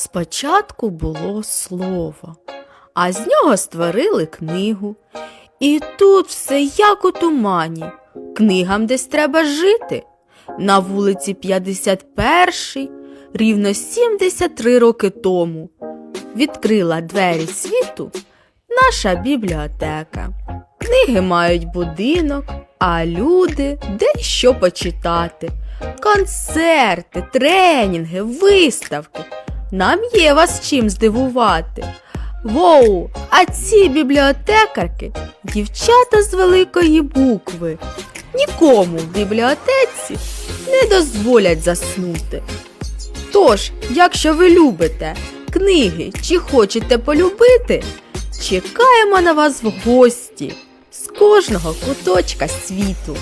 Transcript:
Спочатку було слово, а з нього створили книгу. І тут все як у тумані. Книгам десь треба жити. На вулиці 51, рівно 73 роки тому, відкрила двері світу наша бібліотека. Книги мають будинок, а люди де й що почитати. Концерти, тренінги, виставки. Нам є вас чим здивувати. Воу, а ці бібліотекарки дівчата з великої букви. Нікому в бібліотеці не дозволять заснути. Тож, якщо ви любите книги чи хочете полюбити, чекаємо на вас в гості з кожного куточка світу.